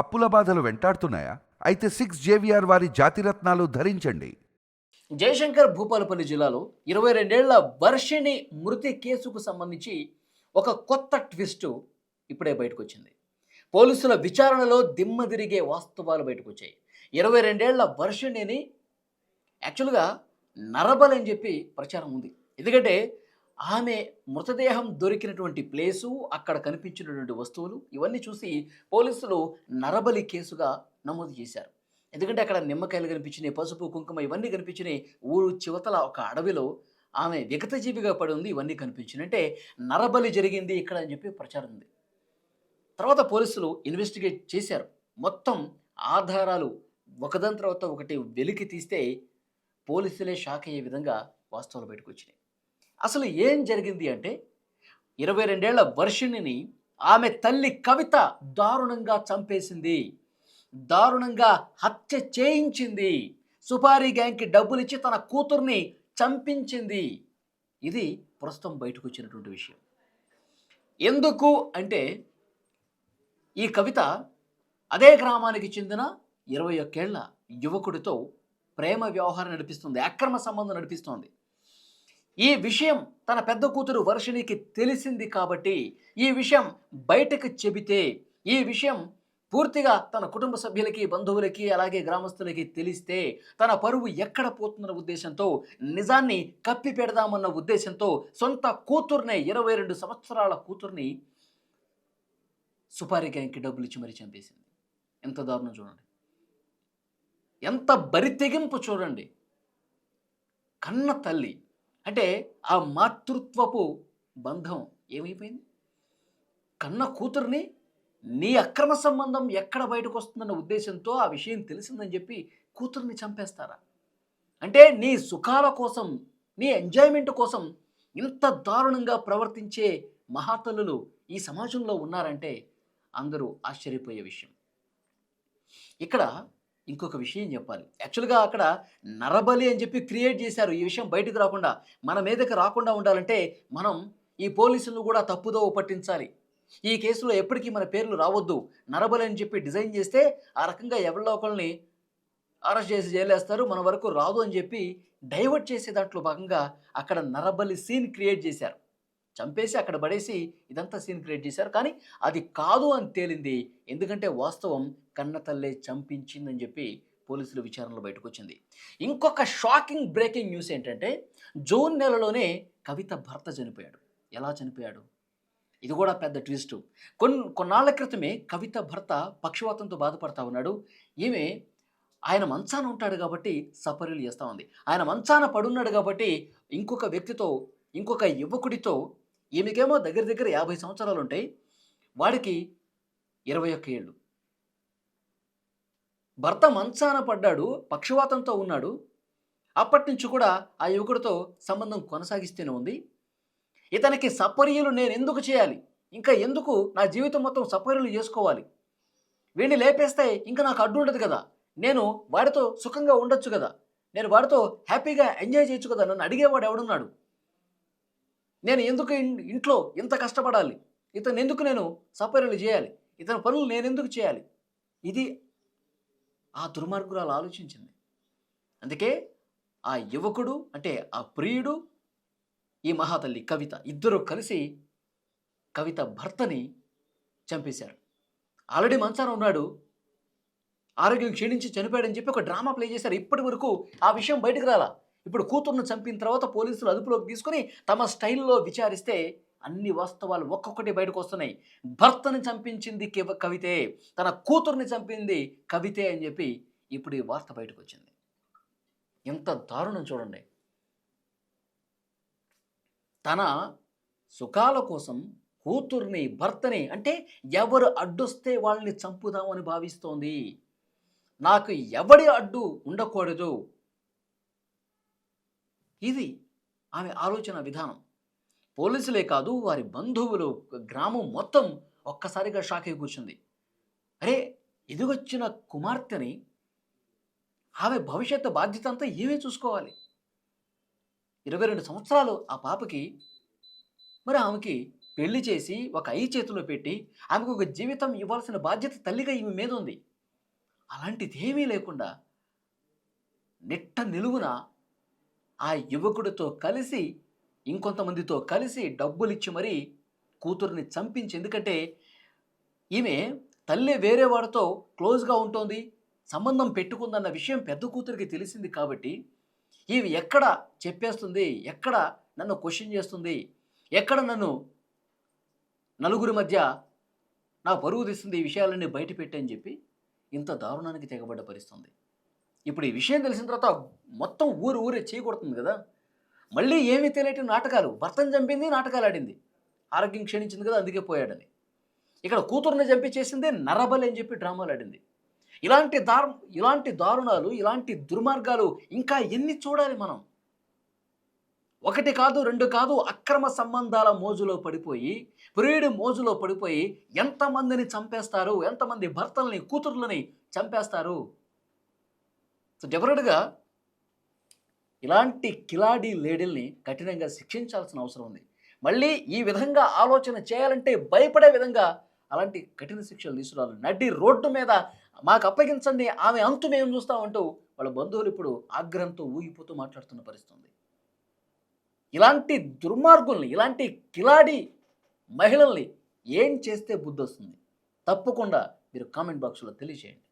అప్పుల బాధలు వెంటాడుతున్నాయా? అయితే సిక్స్ జేవిఆర్ వారి జాతిరత్నాలు ధరించండి. జయశంకర్ భూపాలపల్లి జిల్లాలో ఇరవై రెండేళ్ళ వర్షిణి మృతి కేసుకు సంబంధించి ఒక కొత్త ట్విస్ట్ ఇప్పుడే బయటకు వచ్చింది పోలీసుల విచారణలో దిమ్మదిరిగే వాస్తవాలు బయటకు వచ్చాయి ఇరవై రెండేళ్ళ వర్షిణిని యాక్చువల్గా నరబల్ అని చెప్పి ప్రచారం ఉంది. ఎందుకంటే ఆమె మృతదేహం దొరికినటువంటి ప్లేసు అక్కడ కనిపించినటువంటి వస్తువులు ఇవన్నీ చూసి పోలీసులు నరబలి కేసుగా నమోదు చేశారు. ఎందుకంటే అక్కడ నిమ్మకాయలు కనిపించినాయి పసుపు కుంకుమ ఇవన్నీ కనిపించినాయి. ఊరు చివతల ఒక అడవిలో ఆమె విగతజీవిగా పడి ఉంది ఇవన్నీ కనిపించినాయి. అంటే నరబలి జరిగింది ఇక్కడ అని చెప్పి ప్రచారం ఉంది. తర్వాత పోలీసులు ఇన్వెస్టిగేట్ చేశారు. మొత్తం ఆధారాలు ఒకదాని తర్వాత ఒకటి వెలికి తీస్తే పోలీసులే షాక్ అయ్యే విధంగా వాస్తవాలు బయటకు వచ్చినాయి. అసలు ఏం జరిగింది అంటే ఇరవై రెండేళ్ళ వర్షిణిని ఆమె తల్లి కవిత దారుణంగా చంపేసింది దారుణంగా హత్య చేయించింది సుపారీ గ్యాంగ్కి డబ్బులిచ్చి తన కూతుర్ని చంపించింది. ఇది ప్రస్తుతం బయటకు వచ్చినటువంటి విషయం. ఎందుకు అంటే ఈ కవిత అదే గ్రామానికి చెందిన ఇరవై ఒక్కేళ్ళ యువకుడితో ప్రేమ వ్యవహారం నడిపిస్తుంది అక్రమ సంబంధం నడిపిస్తోంది. ఈ విషయం తన పెద్ద కూతురు వర్షిణికి తెలిసింది కాబట్టి ఈ విషయం బయటకు చెబితే ఈ విషయం పూర్తిగా తన కుటుంబ సభ్యులకి బంధువులకి అలాగే గ్రామస్తులకి తెలిస్తే తన పరువు ఎక్కడ పోతుందన్న ఉద్దేశంతో నిజాన్ని కప్పి పెడదామన్న ఉద్దేశంతో సొంత కూతుర్నే ఇరవై రెండు సంవత్సరాల కూతుర్ని సుపారీ గ్యాంగ్కి డబ్బులు ఇచ్చి మరీ చంపేసింది. ఎంత దారుణం చూడండి. ఎంత బరి తెగింపు చూడండి. కన్న తల్లి అంటే ఆ మాతృత్వపు బంధం ఏమైపోయింది? కన్న కూతుర్ని నీ అక్రమ సంబంధం ఎక్కడ బయటకు వస్తుందన్న ఉద్దేశంతో ఆ విషయం తెలిసిందని చెప్పి కూతుర్ని చంపేస్తారా? అంటే నీ సుఖాల కోసం నీ ఎంజాయ్మెంట్ కోసం ఇంత దారుణంగా ప్రవర్తించే మహాతల్లులు ఈ సమాజంలో ఉన్నారంటే అందరూ ఆశ్చర్యపోయే విషయం. ఇక్కడ ఇంకొక విషయం చెప్పాలి. యాక్చువల్గా అక్కడ నరబలి అని చెప్పి క్రియేట్ చేశారు. ఈ విషయం బయటకు రాకుండా మన మీదకి రాకుండా ఉండాలంటే మనం ఈ పోలీసులను కూడా తప్పుదో పట్టించాలి. ఈ కేసులో ఎప్పటికీ మన పేర్లు రావద్దు. నరబలి అని చెప్పి డిజైన్ చేస్తే ఆ రకంగా ఎవరిలో ఒకరిని అరెస్ట్ చేసి జైలేస్తారు. మన వరకు రాదు అని చెప్పి డైవర్ట్ చేసే దాంట్లో భాగంగా అక్కడ నరబలి సీన్ క్రియేట్ చేశారు. చంపేసి అక్కడ పడేసి ఇదంతా సీన్ క్రియేట్ చేశారు. కానీ అది కాదు అని తేలింది. ఎందుకంటే వాస్తవం కన్న తల్లే చంపించిందని చెప్పి పోలీసుల విచారణలో బయటకు వచ్చింది ఇంకొక షాకింగ్ బ్రేకింగ్ న్యూస్ ఏంటంటే జూన్ నెలలోనే కవిత భర్త చనిపోయాడు. ఎలా చనిపోయాడు? ఇది కూడా పెద్ద ట్విస్ట్ కొన్ని కొన్నాళ్ళ క్రితమే కవిత భర్త పక్షవాతంతో బాధపడతా ఉన్నాడు. ఈమె ఆయన మంచాన ఉంటాడు కాబట్టి సపర్యలు చేస్తూ ఉంది. ఆయన మంచాన పడున్నాడు కాబట్టి ఇంకొక వ్యక్తితో ఇంకొక యువకుడితో ఈమెకేమో దగ్గర దగ్గర యాభై సంవత్సరాలు ఉంటాయి వాడికి ఇరవై ఒక్క ఏళ్ళు. భర్త మంచాన పడ్డాడు పక్షవాతంతో ఉన్నాడు. అప్పటి నుంచి కూడా ఆ యువకుడితో సంబంధం కొనసాగిస్తూనే ఉంది. ఇతనికి సపర్యలు నేను ఎందుకు చేయాలి? ఇంకా ఎందుకు నా జీవితం మొత్తం సపర్యలు చేసుకోవాలి? వీడిని లేపేస్తే ఇంకా నాకు అడ్డు ఉండదు కదా. నేను వాడితో సుఖంగా ఉండొచ్చు కదా. నేను వాడితో హ్యాపీగా ఎంజాయ్ చేయొచ్చు కదా నన్ను అడిగేవాడు ఎవడున్నాడు? నేను ఎందుకు ఇంట్లో ఇంత కష్టపడాలి? ఇతను ఎందుకు నేను సపర్యలు చేయాలి? ఇతని పనులు నేను ఎందుకు చేయాలి? ఇది ఆ దుర్మార్గురాలు ఆలోచించింది. అందుకే ఆ యువకుడు అంటే ఆ ప్రియుడు ఈ మహాతల్లి కవిత ఇద్దరు కలిసి కవిత భర్తని చంపేశారు. ఆల్రెడీ మంచాన ఉన్నాడు. ఆరోగ్యం క్షీణించి చనిపోయాడని చెప్పి ఒక డ్రామా ప్లే చేశారు. ఇప్పటి వరకు ఆ విషయం బయటకు రాలా. ఇప్పుడు కూతుర్ను చంపిన తర్వాత పోలీసులు అదుపులోకి తీసుకొని తమ స్టైల్లో విచారిస్తే అన్ని వాస్తవాలు ఒక్కొక్కటి బయటకు వస్తున్నాయి. భర్తని చంపించింది కవితే తన కూతుర్ని చంపింది కవితే అని చెప్పి ఇప్పుడు ఈ వార్త బయటకు వచ్చింది. ఎంత దారుణం చూడండి. తన సుఖాల కోసం కూతుర్ని భర్తని అంటే ఎవరు అడ్డొస్తే వాళ్ళని చంపుదామని భావిస్తోంది. నాకు ఎవడి అడ్డు ఉండకూడదు. ఇది ఆమె ఆలోచన విధానం. పోలీసులే కాదు వారి బంధువులు గ్రామం మొత్తం ఒక్కసారిగా షాక్ అయి కూర్చుంది అరే ఎదుగొచ్చిన కుమార్తెని ఆమె భవిష్యత్తు బాధ్యత అంతా ఏమే చూసుకోవాలి. ఇరవై రెండు సంవత్సరాలు ఆ పాపకి మరి ఆమెకి పెళ్ళి చేసి ఒక ఐ చేతిలో పెట్టి ఆమెకు ఒక జీవితం ఇవ్వాల్సిన బాధ్యత తల్లిగా ఈమె మీద ఉంది. అలాంటిది ఏమీ లేకుండా నిట్ట నిలువున ఆ యువకుడితో కలిసి ఇంకొంతమందితో కలిసి డబ్బులిచ్చి మరీ కూతుర్ని చంపించి ఎందుకంటే ఈమె తల్లి వేరే వాడితో క్లోజ్గా ఉంటుంది సంబంధం పెట్టుకుందన్న విషయం పెద్ద కూతురికి తెలిసింది కాబట్టి ఈమె ఎక్కడ చెప్పేస్తుంది ఎక్కడ నన్ను క్వశ్చన్ చేస్తుంది ఎక్కడ నన్ను నలుగురి మధ్య నా పరువు తీస్తుంది ఈ విషయాలన్నీ బయట పెట్టని చెప్పి ఇంత దారుణానికి తెగబడ్డ పరిస్థితుంది. ఇప్పుడు ఈ విషయం తెలిసిన తర్వాత మొత్తం ఊరు ఊరే చేయకూడుతుంది కదా. మళ్ళీ ఏమీ తెలియటి నాటకాలు. భర్తను చంపింది నాటకాలు ఆడింది. ఆరోగ్యం క్షీణించింది కదా అందుకే పోయాడని. ఇక్కడ కూతుర్ని చంపి చేసింది నరబలి అని చెప్పి డ్రామాలు ఆడింది. ఇలాంటి దారు ఇలాంటి దారుణాలు ఇలాంటి దుర్మార్గాలు ఇంకా ఎన్ని చూడాలి మనం? ఒకటి కాదు రెండు కాదు అక్రమ సంబంధాల మోజులో పడిపోయి ప్రియుడి మోజులో పడిపోయి ఎంతమందిని చంపేస్తారు? ఎంతమంది భర్తల్ని కూతుర్లని చంపేస్తారు? సో డెఫినెట్గా ఇలాంటి కిలాడీ లేడీల్ని కఠినంగా శిక్షించాల్సిన అవసరం ఉంది. మళ్ళీ ఈ విధంగా ఆలోచన చేయాలంటే భయపడే విధంగా అలాంటి కఠిన శిక్షలు తీసుకురావాలి. నడి రోడ్డు మీద మాకు అప్పగించండి ఆమె అంతు మేము చూస్తామంటూ వాళ్ళ బంధువులు ఇప్పుడు ఆగ్రహంతో ఊగిపోతూ మాట్లాడుతున్న పరిస్థితుంది ఇలాంటి దుర్మార్గుల్ని ఇలాంటి కిలాడి మహిళల్ని ఏం చేస్తే బుద్ధి వస్తుంది? తప్పకుండా మీరు కామెంట్ బాక్స్లో తెలియజేయండి.